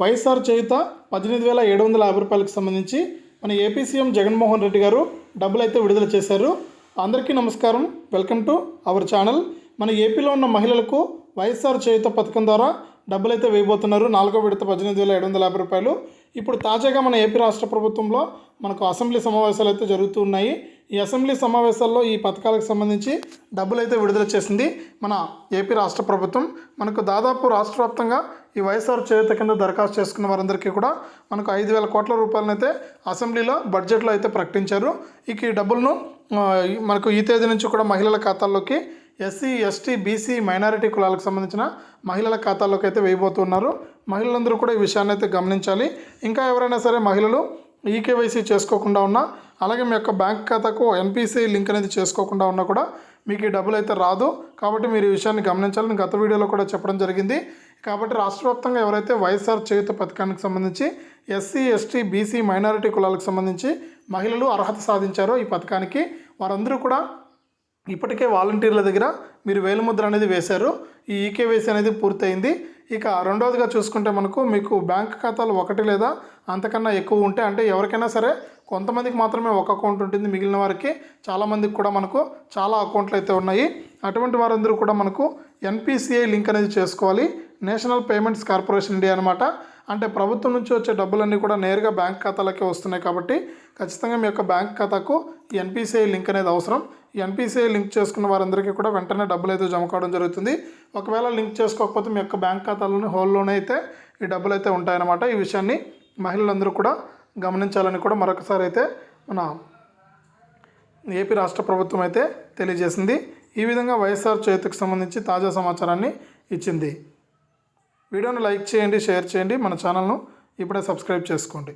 వైఎస్ఆర్ చేయుత పద్దెనిమిది వేల ఏడు వందల యాభై రూపాయలకు సంబంధించి మన ఏపీ సీఎం జగన్మోహన్ రెడ్డి గారు డబ్బులు అయితే విడుదల చేశారు. అందరికీ నమస్కారం. Welcome to our channel. మన ఏపీలో ఉన్న మహిళలకు వైఎస్ఆర్ చేయుత పథకం ద్వారా డబ్బులు అయితే వేయబోతున్నారు. నాలుగో విడత పద్దెనిమిది వేల ఏడు వందల యాభై రూపాయలు. ఇప్పుడు తాజాగా మన ఏపీ రాష్ట్ర ప్రభుత్వంలో మనకు అసెంబ్లీ సమావేశాలు అయితే జరుగుతూ ఉన్నాయి. ఈ అసెంబ్లీ సమావేశాల్లో ఈ పథకాలకు సంబంధించి డబ్బులు అయితే విడుదల చేసింది మన ఏపీ రాష్ట్ర ప్రభుత్వం. మనకు దాదాపు రాష్ట్ర వ్యాప్తంగా ఈ వైఎస్ఆర్ చేత కింద దరఖాస్తు చేసుకున్న వారందరికీ కూడా మనకు ఐదు వేల కోట్ల రూపాయలను అయితే అసెంబ్లీలో బడ్జెట్లో అయితే ప్రకటించారు. ఇక ఈ డబ్బులను మనకు ఈ తేదీ నుంచి కూడా మహిళల ఖాతాల్లోకి ఎస్సీ ఎస్టీ బీసీ మైనారిటీ కులాలకు సంబంధించిన మహిళల ఖాతాల్లోకి అయితే వేయబోతున్నారు. మహిళలందరూ కూడా ఈ విషయాన్ని అయితే గమనించాలి. ఇంకా ఎవరైనా సరే మహిళలు ఈకేవైసీ చేసుకోకుండా ఉన్నా అలాగే మీ యొక్క బ్యాంక్ ఖాతాకు ఎన్పిసి లింక్ అనేది చేసుకోకుండా ఉన్నా కూడా మీకు ఈ డబ్బులు అయితే రాదు. కాబట్టి మీరు ఈ విషయాన్ని గమనించాలని గత వీడియోలో కూడా చెప్పడం జరిగింది. కాబట్టి రాష్ట్ర వ్యాప్తంగా ఎవరైతే వైఎస్ఆర్ చేయుత పథకానికి సంబంధించి ఎస్సీ ఎస్టీ బీసీ మైనారిటీ కులాలకు సంబంధించి మహిళలు అర్హత సాధించారో ఈ పథకానికి వారందరూ కూడా ఇప్పటికే వాలంటీర్ల దగ్గర మీరు వేలుముద్ర అనేది వేశారు. ఈ ఈకేవైసీ అనేది పూర్తయింది. ఇక రెండవదిగా చూసుకుంటే మనకు మీకు బ్యాంక్ ఖాతాలు ఒకటి లేదా అంతకన్నా ఎక్కువ ఉంటే అంటే ఎవరికైనా సరే కొంతమందికి మాత్రమే ఒక అకౌంట్ ఉంటుంది. మిగిలిన వారికి చాలామందికి కూడా మనకు చాలా అకౌంట్లు అయితే ఉన్నాయి. అటువంటి వారందరూ కూడా మనకు ఎన్పిసిఐ లింక్ అనేది చేసుకోవాలి. నేషనల్ పేమెంట్స్ కార్పొరేషన్ ఇండియా అనమాట అంటే ప్రభుత్వం నుంచి వచ్చే డబ్బులన్నీ కూడా నేరుగా బ్యాంక్ ఖాతాలకే వస్తున్నాయి కాబట్టి ఖచ్చితంగా మీ యొక్క బ్యాంక్ ఖాతాకు ఎన్పిసిఐ లింక్ అనేది అవసరం. ఎన్పిసిఐ లింక్ చేసుకున్న వారందరికీ కూడా వెంటనే డబ్బులు అయితే జమ కావడం జరుగుతుంది. ఒకవేళ లింక్ చేసుకోకపోతే మీ యొక్క బ్యాంక్ ఖాతాలోనే హోల్లోనే అయితే ఈ డబ్బులు అయితే ఉంటాయన్నమాట. ఈ విషయాన్ని మహిళలందరూ కూడా గమనించాలని కూడా మరొకసారి అయితే మన ఏపీ రాష్ట్ర ప్రభుత్వం అయితే తెలియజేసింది. ఈ విధంగా వైఎస్ఆర్ చేతికి సంబంధించి తాజా సమాచారాన్ని ఇచ్చింది. వీడియోను లైక్ చేయండి షేర్ చేయండి మన ఛానల్ను ఇప్పుడే సబ్స్క్రైబ్ చేసుకోండి.